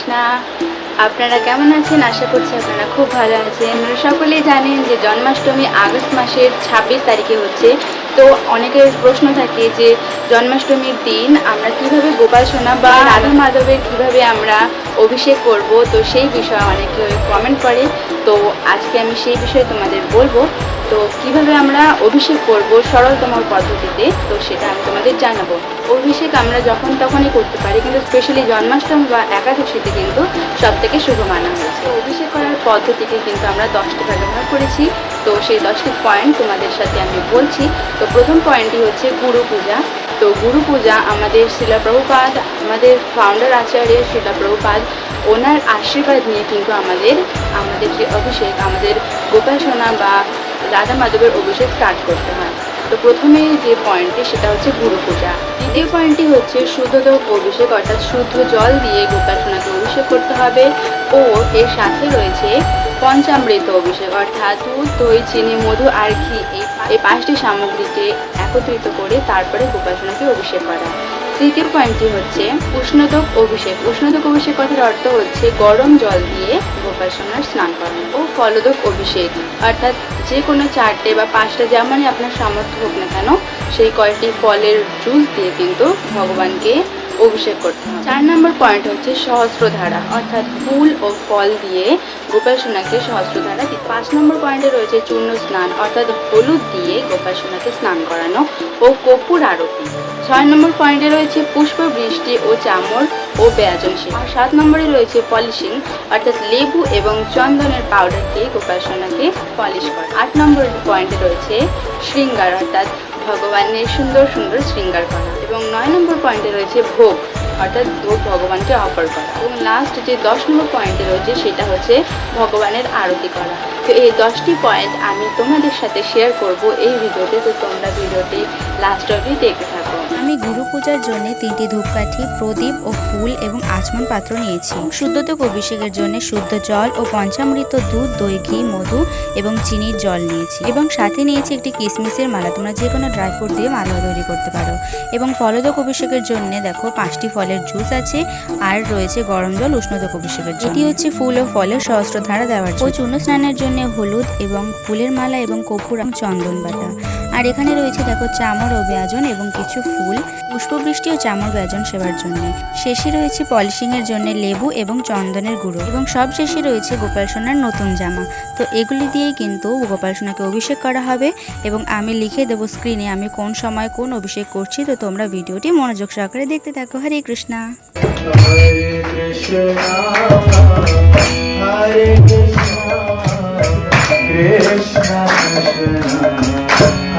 কৃষ্ণা। আপনারা কেমন আছেন? আশা করছি আপনারা খুব ভালো আছেন। সকলেই জানেন যে জন্মাষ্টমী আগস্ট মাসের ছাব্বিশ তারিখে হচ্ছে। তো অনেকের প্রশ্ন থাকে যে জন্মাষ্টমীর দিন আমরা কীভাবে গোপাল সোনা বা রাধা মাধবের কীভাবে আমরা অভিষেক করব? তো সেই বিষয়ে অনেকে কমেন্ট করে। তো আজকে আমি সেই বিষয়ে তোমাদের বলব। তো কীভাবে আমরা অভিষেক করব সরলতম পদ্ধতিতে, তো সেটা আমি তোমাদের জানাব। অভিষেক আমরা যখন তখনই করতে পারি, কিন্তু স্পেশালি জন্মাষ্টমী বা একাদশীতে কিন্তু সব থেকে শুভ মানা হয়েছে। অভিষেক করার পদ্ধতিকে কিন্তু আমরা দশটি ব্যবহার করেছি। তো সেই দশটি পয়েন্ট তোমাদের সাথে আমি বলছি। তো প্রথম পয়েন্টটি হচ্ছে গুরু পূজা। তো গুরু পূজা আমাদের শিলা প্রভুপাদ, আমাদের ফাউন্ডার আচার্য শিলা প্রভুপাদ, ওনার আশীর্বাদ নিয়ে কিন্তু আমাদের আমাদের যে অভিষেক, আমাদের গোপাল সোনা বা রাধা মাধবের অভিষেক স্টার্ট করতে হয়। তো প্রথমে যে পয়েন্টটি সেটা হচ্ছে গুরু পূজা। দ্বিতীয় পয়েন্টটি হচ্ছে শুদ্ধতম অভিষেক, অর্থাৎ শুদ্ধ জল দিয়ে গোপাসনাকে অভিষেক করতে হবে। ও এর সাথে রয়েছে পঞ্চামৃত অভিষেক, অর্থাৎ দুধ, দই, চিনি, মধু আর ঘি। এই পাঁচটি সামগ্রীকে একত্রিত করে তারপরে গোপাসনাকে অভিষেক করা। তৃতীয় পয়েন্টটি হচ্ছে উষ্ণতক অভিষেক। উষ্ণতক অভিষেক কথার অর্থ হচ্ছে গরম জল দিয়ে গোপাল স্নান করানো ও ফলদক অভিষেক। অর্থাৎ যে কোনো চারটে বা পাঁচটা যেমনই আপনার সামর্থ্য হোক না কেন, সেই কয়েকটি ফলের জুস দিয়ে কিন্তু ভগবানকে অভিষেক করতে হবে। চার নম্বর পয়েন্ট হচ্ছে সহস্রধারা, অর্থাৎ ফুল ও ফল দিয়ে গোপাসনাকে সহস্রধারা দিতে। পাঁচ নম্বর পয়েন্টে রয়েছে চূর্ণ স্নান, অর্থাৎ হলুদ দিয়ে গোপাসনাকে স্নান করানো ও কপুর আরতি। ছয় নম্বর পয়েন্টে রয়েছে পুষ্প বৃষ্টি ও চামর ও বেয়াজন আর সাত নম্বরে রয়েছে পলিশিং, অর্থাৎ লেবু এবং চন্দনের পাউডার দিয়ে গোপাসনাকে পলিশ করা। আট নম্বর পয়েন্টে রয়েছে শৃঙ্গার, অর্থাৎ ভগবানের সুন্দর সুন্দর শৃঙ্গার করা এবং নয় নম্বর পয়েন্টে রয়েছে ভোগ, অর্থাৎ ভোগ ভগবানকে অফার করা। এবং লাস্ট যে দশ নম্বর পয়েন্টে রয়েছে সেটা হচ্ছে ভগবানের আরতি করা। তো এই দশটি পয়েন্ট আমি তোমাদের সাথে শেয়ার করব এই ভিডিওতে। তো তোমরা ভিডিওটি লাস্ট অবধি দেখে থাকো। আমি গুরু পূজার জন্য তিনটি ধূপকাঠি, প্রদীপ ও ফুল এবং আচমন পাত্র নিয়েছি। শুদ্ধতক অভিষেকের জন্য শুদ্ধ জল ও পঞ্চামৃত দুধ, দই, ঘি, মধু এবং চিনির জল নিয়েছি এবং সাথে নিয়েছি একটি কিসমিসের মালা। তোমরা যে কোনো ড্রাই ফ্রুট দিয়ে মালা তৈরি করতে পারো। এবং ফলদক অভিষেকের জন্য দেখো পাঁচটি ফলের জুস আছে আর রয়েছে গরম জল উষ্ণতক অভিষেকের জন্য। এটি হচ্ছে ফুল ও ফলের সহস্র ধারা দেওয়ার। ও চূর্ণ স্নানের জন্য হলুদ এবং ফুলের মালা এবং কপুর চন্দন বাটা। আর এখানে রয়েছে দেখো চামর ও ব্যাজন এবং কিছু ফুল। পুষ্পবৃষ্টি ও চামর ব্যাজন সেবার জন্য। শেষে রয়েছে পলিশিং এর জন্য লেবু এবং চন্দনের গুঁড়ো এবং সব শেষে রয়েছে গোপাল সোনার নতুন জামা। তো এগুলি দিয়েই কিন্তু গোপাল সোনাকে অভিষেক করা হবে এবং আমি লিখে দেবো স্ক্রিনে আমি কোন সময় কোন অভিষেক করছি। তো তোমরা ভিডিওটি মনোযোগ সহকারে দেখতে থাকো। হরে কৃষ্ণা।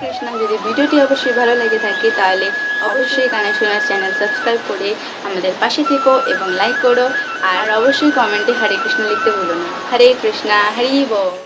কৃষ্ণ যদি ভিডিওটি অবশ্যই ভালো লেগে থাকে, তাহলে অবশ্যই গানে শোনার চ্যানেল সাবস্ক্রাইব করে আমাদের পাশে থেকো এবং লাইক করো, আর অবশ্যই কমেন্টে হরে কৃষ্ণ লিখতে ভুলো না। হরে কৃষ্ণা, হরি বল।